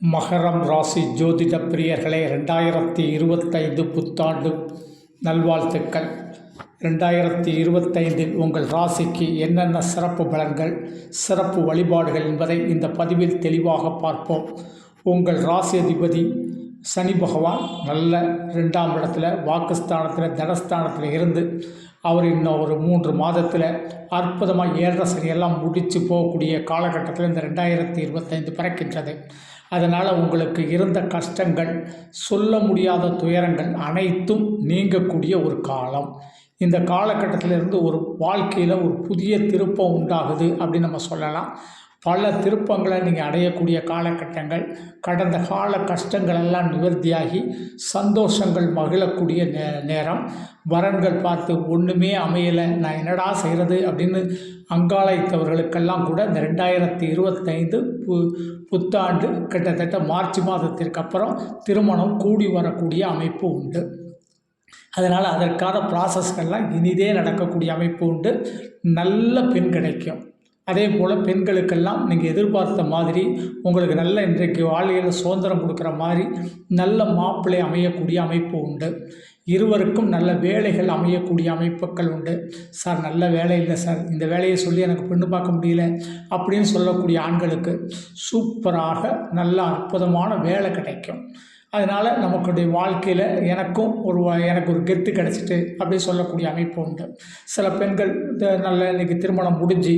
மகரம் ராசி ஜோதிட பிரியர்களே ரெண்டாயிரத்தி இருபத்தைந்து புத்தாண்டு நல்வாழ்த்துக்கள். ரெண்டாயிரத்தி இருபத்தைந்தில் உங்கள் ராசிக்கு என்னென்ன சிறப்பு பலன்கள் சிறப்பு வழிபாடுகள் என்பதை இந்த பதிவில் தெளிவாக பார்ப்போம். உங்கள் ராசி அதிபதி சனி பகவான் நல்ல ரெண்டாம் இடத்துல வாக்குஸ்தானத்தில் தனஸ்தானத்தில் இருந்து அவர் இன்னும் ஒரு மூன்று மாதத்தில் அற்புதமாக ஏழரை சரியெல்லாம் முடித்து போகக்கூடிய காலகட்டத்தில் இந்த ரெண்டாயிரத்தி இருபத்தைந்து பிறக்கின்றது. அதனால் உங்களுக்கு இருந்த கஷ்டங்கள் சொல்ல முடியாத துயரங்கள் அனைத்தும் நீங்கக்கூடிய ஒரு காலம். இந்த காலகட்டத்திலிருந்து ஒரு வாழ்க்கையில் ஒரு புதிய திருப்பம் உண்டாகுது அப்படின்னு நம்ம சொல்லலாம். பல திருப்பங்களை நீங்கள் அடையக்கூடிய காலகட்டங்கள் கடந்த கால கஷ்டங்கள் எல்லாம் நிவர்த்தியாகி சந்தோஷங்கள் மகிழக்கூடிய நே நேரம். வரன்கள் பார்த்து ஒன்றுமே அமையலை நான் என்னடா செய்கிறது அப்படின்னு அங்காளைத்தவர்களுக்கெல்லாம் கூட இந்த ரெண்டாயிரத்தி இருபத்தைந்து பு புத்தாண்டு கிட்டத்தட்ட மார்ச் மாதத்திற்கு அப்புறம் திருமணம் கூடி வரக்கூடிய அமைப்பு உண்டு. அதனால் அதற்கான ப்ராசஸ்கள்லாம் இனிதே நடக்கக்கூடிய அமைப்பு உண்டு. நல்ல பெண் கிடைக்கும். அதே போல் பெண்களுக்கெல்லாம் நீங்கள் எதிர்பார்த்த மாதிரி உங்களுக்கு நல்ல இன்றைக்கு வாழ்க்கையில் சுதந்திரம் கொடுக்குற மாதிரி நல்ல மாப்பிள்ளை அமையக்கூடிய அமைப்பு உண்டு. இருவருக்கும் நல்ல வேலைகள் அமையக்கூடிய அமைப்புகள் உண்டு. சார் நல்ல வேலை இல்லை சார். இந்த வேலையை சொல்லி எனக்கு பெண்ணு பார்க்க முடியல அப்படின்னு சொல்லக்கூடிய ஆண்களுக்கு சூப்பராக நல்ல அற்புதமான வேலை கிடைக்கும். அதனால் நமக்குடைய வாழ்க்கையில் எனக்கும் ஒரு எனக்கு ஒரு கெத்து கிடச்சிட்டு அப்படி சொல்லக்கூடிய அமைப்பு உண்டு. சில பெண்கள் நல்ல இன்றைக்கி திருமணம் முடிஞ்சு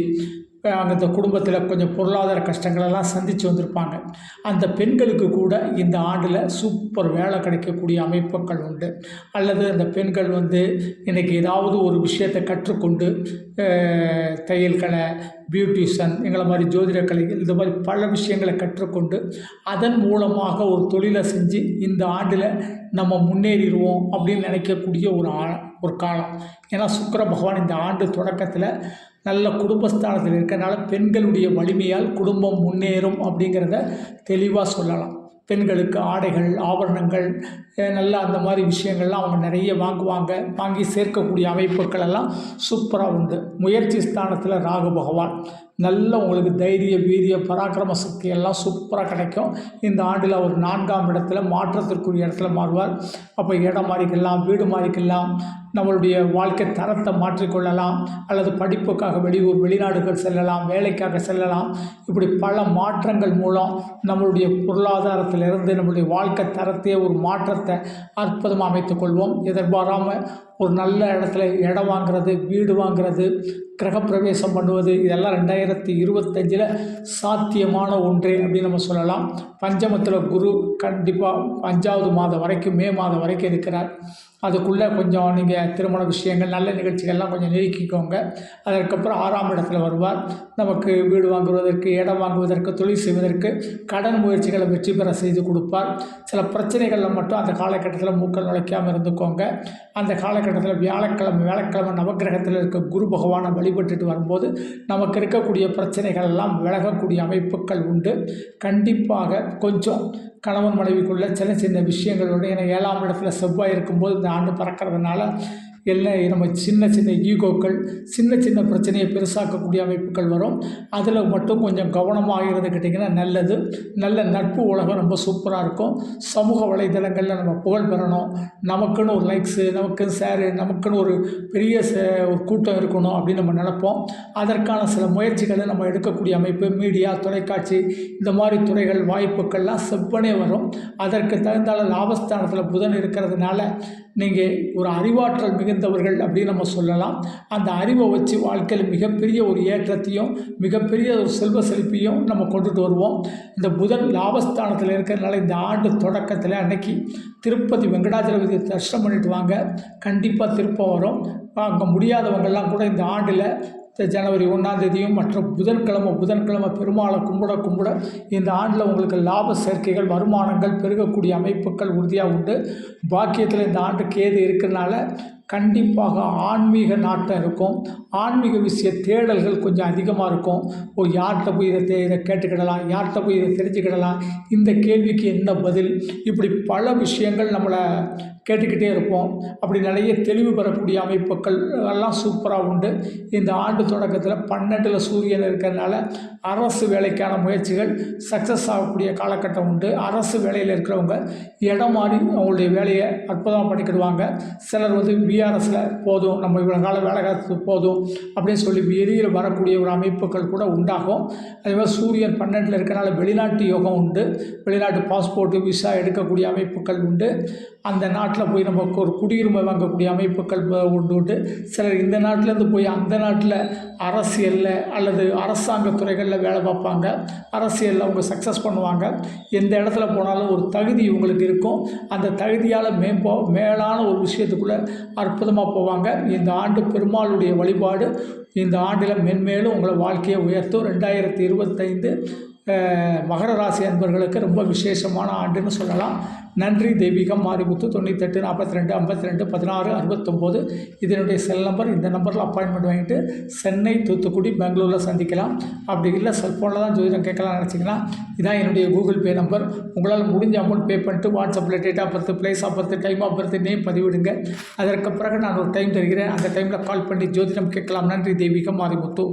அந்த குடும்பத்தில் கொஞ்சம் பொருளாதார கஷ்டங்களெல்லாம் சந்தித்து வந்திருப்பாங்க. அந்த பெண்களுக்கு கூட இந்த ஆண்டில் சூப்பர் வேலை கிடைக்கக்கூடிய அமைப்புகள் உண்டு. அல்லது அந்த பெண்கள் வந்து இன்றைக்கி ஏதாவது ஒரு விஷயத்தை கற்றுக்கொண்டு தையல் கலை பியூட்டிஷன் எங்களை மாதிரி ஜோதிட கலைகள் இந்த மாதிரி பல விஷயங்களை கற்றுக்கொண்டு அதன் மூலமாக ஒரு தொழிலை செஞ்சு இந்த ஆண்டில் நம்ம முன்னேறிடுவோம் அப்படின்னு நினைக்கக்கூடிய ஒரு ஆ ஒரு காலம். ஏன்னா சுக்கர பகவான் இந்த ஆண்டு தொடக்கத்தில் நல்ல குடும்பஸ்தானத்தில் இருக்கிறனால பெண்களுடைய வலிமையால் குடும்பம் முன்னேறும் அப்படிங்கிறத தெளிவாக சொல்லலாம். பெண்களுக்கு ஆடைகள் ஆபரணங்கள் நல்லா அந்த மாதிரி விஷயங்கள்லாம் அவங்க நிறைய வாங்குவாங்க. வாங்கி சேர்க்கக்கூடிய அமைப்புகள் எல்லாம் சூப்பராக உண்டு. முயற்சி ஸ்தானத்தில் ராகு பகவான். நல்ல உங்களுக்கு தைரிய வீரிய பராக்கிரம சக்தி எல்லாம் சூப்பராக கிடைக்கும். இந்த ஆண்டில் அவர் நான்காம் இடத்துல மாற்றத்திற்குரிய இடத்துல மாறுவார். அப்போ இடம் மாறிக்கலாம் வீடு மாறிக்கலாம். நம்மளுடைய வாழ்க்கை தரத்தை மாற்றிக்கொள்ளலாம். அல்லது படிப்புக்காக வெளியூர் வெளிநாடுகள் செல்லலாம் வேலைக்காக செல்லலாம். இப்படி பல மாற்றங்கள் மூலம் நம்மளுடைய பொருளாதாரத்திலிருந்து நம்மளுடைய வாழ்க்கை தரத்தையே ஒரு மாற்றத்தை அற்புதமாக அமைத்துக்கொள்வோம் எதிர்பாராமல் ஒரு நல்ல இடத்துல இடம் வாங்குறது வீடு வாங்குறது கிரகப்பிரவேசம் பண்ணுவது இதெல்லாம் ரெண்டாயிரத்தி இருபத்தஞ்சில் சாத்தியமான ஒன்று அப்படின்னு நம்ம சொல்லலாம். பஞ்சமத்தில் குரு கண்டிப்பாக அஞ்சாவது மாதம் வரைக்கும் மே மாதம் வரைக்கும் இருக்கிறார். அதுக்குள்ளே கொஞ்சம் நீங்கள் திருமண விஷயங்கள் நல்ல நிகழ்ச்சிகள்லாம் கொஞ்சம் நெருக்கிக்கோங்க அதற்கப்புறம் ஆறாம் இடத்துல வருவார். நமக்கு வீடு வாங்குவதற்கு இடம் வாங்குவதற்கு தொழில் செய்வதற்கு கடன் முயற்சிகளை வெற்றி பெற செய்து கொடுப்பார். சில பிரச்சனைகளில் மட்டும் அந்த காலகட்டத்தில் மூக்கள் நுழைக்காமல் இருந்துக்கோங்க. அந்த காலகட்டத்தில் வியாழக்கிழமை வியாழக்கிழமை நவக்கிரகத்தில் இருக்க குரு பகவானை வழிபட்டுட்டு வரும்போது நமக்கு இருக்கக்கூடிய பிரச்சனைகள் எல்லாம் விலகக்கூடிய அமைப்புகள் உண்டு. கண்டிப்பாக கொஞ்சம் கணவன் மனைவிக்குள்ள சின்ன சின்ன விஷயங்கள் உண்டு. ஏன்னா ஏழாம் இடத்துல செவ்வாய் இருக்கும்போது இந்த ஆண்டு பறக்கிறதுனால எல்லாம் நம்ம சின்ன சின்ன ஈகோக்கள் சின்ன சின்ன பிரச்சனையை பெருசாக்கக்கூடிய அமைப்புகள் வரும். அதில் மட்டும் கொஞ்சம் கவனமாக இருந்துக்கிட்டிங்கன்னா நல்லது. நல்ல நட்பு உலகம் ரொம்ப சூப்பராக இருக்கும். சமூக வலைதளங்களில் நம்ம புகழ் பெறணும். நமக்குன்னு ஒரு லைக்ஸு நமக்குன்னு ஷேரு நமக்குன்னு ஒரு பெரிய ஒரு கூட்டம் இருக்கணும் அப்படின்னு நம்ம நினப்போம். அதற்கான சில முயற்சிகளை நம்ம எடுக்கக்கூடிய அமைப்பு மீடியா தொலைக்காட்சி இந்த மாதிரி துறைகள் வாய்ப்புகள்லாம் செவ்வனே வரும். அதற்கு தகுந்தால லாபஸ்தானத்தில் புதன் இருக்கிறதுனால நீங்கள் ஒரு அறிவாற்றல் மிகுந்தவர்கள் அப்படின்னு நம்ம சொல்லலாம். அந்த அறிவை வச்சு வாழ்க்கையில் மிகப்பெரிய ஒரு ஏற்றத்தையும் மிகப்பெரிய ஒரு செல்வ செழிப்பையும் நம்ம கொண்டுட்டு வருவோம். இந்த புதன் லாபஸ்தானத்தில் இருக்கிறதுனால இந்த ஆண்டு தொடக்கத்தில் அன்னைக்கு திருப்பதி வெங்கடாச்சலபதி தரிசனம் பண்ணிட்டு வாங்க. கண்டிப்பாக திருப்பம் வரும். அங்கே முடியாதவங்கள்லாம் கூட இந்த ஆண்டில் இந்த ஜனவரி ஒன்றாம் தேதியும் மற்றும் புதன்கிழமை புதன்கிழமை பெருமாளை கும்பிட கும்பிட இந்த ஆண்டில் உங்களுக்கு லாப சேர்க்கைகள் வருமானங்கள் பெருகக்கூடிய அமைப்புகள் உறுதியாக உண்டு. பாக்கியத்தில் இந்த ஆண்டு கேது இருக்கிறனால கண்டிப்பாக ஆன்மீக நாட்டம் இருக்கும். ஆன்மீக விஷய தேடல்கள் கொஞ்சம் அதிகமாக இருக்கும். ஓ யார்கிட்ட போய் இதை தே- இதை கேட்டுக்கிடலாம் யார்கிட்ட போய் இதை தெரிஞ்சுக்கிடலாம்? இந்த கேள்விக்கு என்ன பதில்? இப்படி பல விஷயங்கள் நம்மளை கேட்டுக்கிட்டே இருப்போம். அப்படி நிறைய தெளிவு பெறக்கூடிய அமைப்புகள் எல்லாம் சூப்பராக உண்டு. இந்த ஆண்டு தொடக்கத்தில் பன்னெண்டில் சூரியன் இருக்கிறதுனால அரசு வேலைக்கான முயற்சிகள் சக்ஸஸ் ஆகக்கூடிய காலகட்டம் உண்டு. அரசு வேலையில் இருக்கிறவங்க இடம் மாறி அவங்களுடைய வேலையை அற்புதமாக பண்ணிக்கிடுவாங்க. சிலர் வந்து விஆர்எஸில் போதும் நம்ம இவ்வளோ காலம் வேலை காலத்துக்கு போதும் அப்படின்னு சொல்லி வெளியில் வரக்கூடிய ஒரு அமைப்புகள் கூட உண்டாகும். அதே மாதிரி சூரியன் பன்னெண்டில் இருக்கிறனால வெளிநாட்டு யோகம் உண்டு. வெளிநாட்டு பாஸ்போர்ட்டு விசா எடுக்கக்கூடிய அமைப்புகள் உண்டு. அந்த நாட்டு நாட்டில் போய் நமக்கு ஒரு குடியுரிமை வாங்கக்கூடிய அமைப்புகள் உண்டு உண்டு. சிலர் இந்த நாட்டிலேருந்து போய் அந்த நாட்டில் அரசியலில் அல்லது அரசாங்க துறைகளில் வேலை பார்ப்பாங்க. அரசியலில் அவங்க சக்ஸஸ் பண்ணுவாங்க. எந்த இடத்துல போனாலும் ஒரு தகுதி இவங்களுக்கு இருக்கும். அந்த தகுதியால் மேம்போ மேலான ஒரு விஷயத்துக்குள்ளே அற்புதமாக போவாங்க. இந்த ஆண்டு பெருமாளுடைய வழிபாடு இந்த ஆண்டில் மென்மேலும் உங்களை வாழ்க்கையை உயர்த்தும். ரெண்டாயிரத்தி இருபத்தைந்து மகர ராசி அன்பர்களுக்கு ரொம்ப விசேஷமான ஆண்டுன்னு சொல்லலாம். நன்றி தெய்வீகம் மாரிமுத்து தொண்ணூத்தெட்டு நாற்பத்தி ரெண்டு ஐம்பத்தி ரெண்டு பதினாறு அறுபத்தொம்போது. இதனுடைய செல் நம்பர் இந்த நம்பரில் அப்பாயின்மெண்ட் வாங்கிட்டு சென்னை தூத்துக்குடி பெங்களூரில் சந்திக்கலாம். அப்படி இல்லை செல்ஃபோனில் தான் ஜோதிடம் கேட்கலாம் நினச்சிங்கன்னா இதான் என்னுடைய கூகுள் பே நம்பர் உங்களால் முடிஞ்ச அமௌண்ட் பே பண்ணிட்டு வாட்ஸ்அப்பில் date of birth place of birth time of birth name பதிவிடுங்க. அதற்கு பிறகு நான் ஒரு டைம் தருகிறேன். அந்த டைமில் கால் பண்ணி ஜோதிடம் கேட்கலாம். நன்றி தெய்வீகம் மாரிமுத்து.